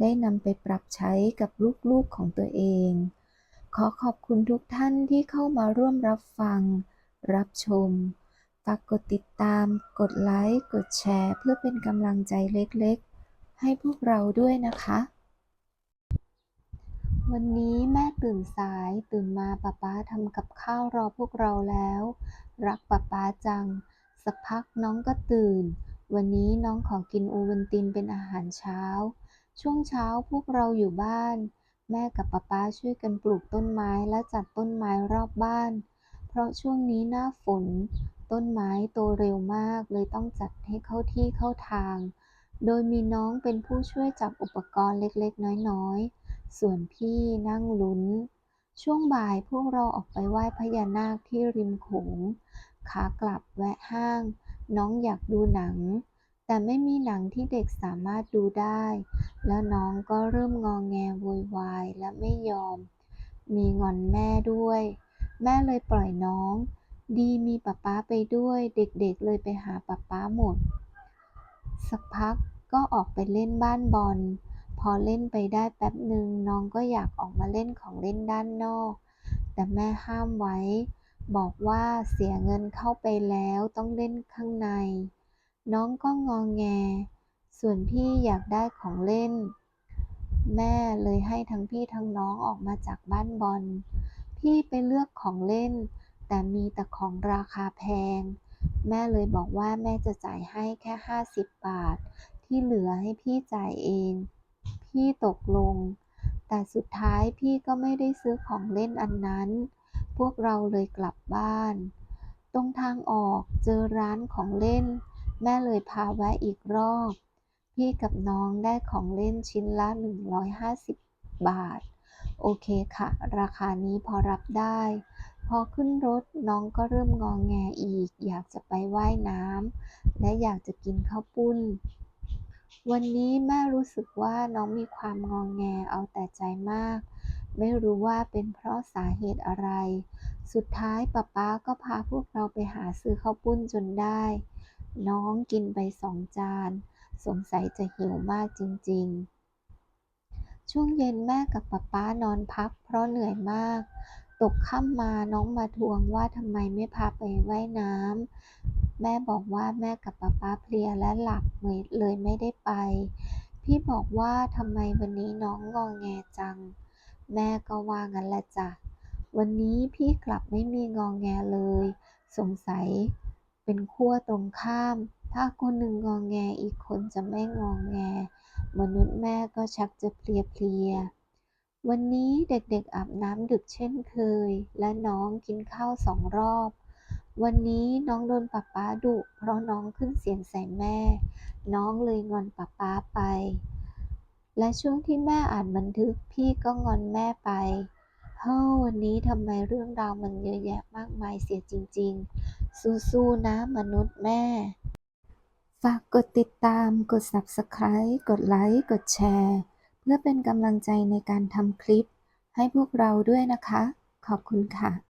ได้นำไปปรับใช้กับลูกๆของตัวเอง ขอขอบคุณทุกท่านที่เข้ามาร่วมรับฟัง รับชม ฝากกดติดตาม กดไลค์ กดแชร์ เพื่อเป็นกำลังใจเล็กๆ ให้พวกเราด้วยนะคะ วันนี้แม่ตื่นสายตื่นมาป๊าป๊าทำกับข้าวรอพวกเราแล้ว รักป๊าป๊าจัง สักพักน้องก็ตื่น วันนี้น้องขอกินโอวัลตินเป็นอาหารเช้า ช่วงเช้าพวกเราอยู่บ้าน แม่กับป๊าป๊าช่วยกันปลูกต้นไม้และจัดต้นไม้รอบบ้าน เพราะช่วงนี้หน้าฝน ต้นไม้โตเร็วมากเลยต้องจัดให้เข้าที่เข้าทาง โดยมีน้องเป็นผู้ช่วยจับอุปกรณ์เล็กๆ น้อยๆ ส่วนพี่นั่งลุ้น ช่วงบ่ายพวกเราออกไปไหว้พญานาคที่ริมโขงขากลับแวะห้าง น้องอยากดูหนัง แต่ไม่มีหนังที่เด็กสามารถดูได้ แล้วน้องก็เริ่มงอแงโวยวายและไม่ยอม มีงอนแม่ด้วย แม่เลยปล่อยน้อง ดีมีป๊าป๊าไปด้วย เด็กๆเลยไปหาป๊าป๊าหมด สักพักก็ออกไปเล่นบ้านบอล พอเล่นไปได้แป๊บหนึ่งน้องก็อยากออกมาเล่นของเล่นด้านนอก แต่แม่ห้ามไว้ บอกว่าเสียเงินเข้าไปแล้วต้องเล่นข้างใน น้องก็งอแง ส่วนพี่อยากได้ของเล่น แม่เลยให้ทั้งพี่ทั้งน้องออกมาจากบ้านบอล พี่ไปเลือกของเล่น แต่มีแต่ของราคาแพง แม่เลยบอกว่าแม่จะจ่ายให้แค่ห้าสิบบาท ที่เหลือให้พี่จ่ายเอง พี่ตกลง แต่สุดท้ายพี่ก็ไม่ได้ซื้อของเล่นอันนั้น พวกเราเลยกลับบ้าน ตรงทางออกเจอร้านของเล่น แม่เลยพาแวะอีกรอบ พี่กับน้องได้ของเล่นชิ้นละ 150 บาท โอเคค่ะ ราคานี้พอรับได้ พอขึ้นรถน้องก็เริ่มงองแงอีก อยากจะไปว่ายน้ำและอยากจะกินข้าวปุ้น วันนี้แม่รู้สึกว่าน้องมีความงองแงเอาแต่ใจมาก ไม่รู้ว่าเป็นเพราะสาเหตุอะไร สุดท้ายป๊าป๊าก็พาพวกเราไปหาซื้อข้าวปุ้นจนได้ น้องกินไปสองจาน สงสัยจะหิวมากจริง ๆ ช่วงเย็นแม่กับป๊าป๊านอนพักเพราะเหนื่อยมาก ตกค่ำมาน้องมาทวงว่าทำไมไม่พาไปว่ายน้ำแม่บอกว่าแม่กับป๊าป๊าเพลียและหลับเลยไม่ได้ไป พี่บอกว่าทำไมวันนี้น้องงอแงจัง แม่ก็ว่างั้นแหละจ้ะวันนี้พี่กลับไม่มีงอแงเลย สงสัย เป็นขั้วตรงข้าม ถ้าคนหนึ่งงอแงอีกคนจะไม่งอแง มนุษย์แม่ก็ชักจะเพลียๆวันนี้เด็กๆอาบน้ำดึกเช่นเคย และน้องกินข้าวสองรอบ วันนี้น้องโดนป๊าป๊าดุ เพราะน้องขึ้นเสียงใส่แม่ น้องเลยงอนป๊าป๊าไป และช่วงที่แม่อ่านบันทึกพี่ก็งอนแม่ไป ฮ้อวันนี้ทำไมเรื่องราวมันเยอะแยะมากมายเสียจริง ๆ สู้ๆนะมนุษย์แม่ ฝากกดติดตาม กด Subscribe กดไลค์ กดแชร์ เพื่อเป็นกำลังใจในการทำคลิป ให้พวกเราด้วยนะคะ ขอบคุณค่ะ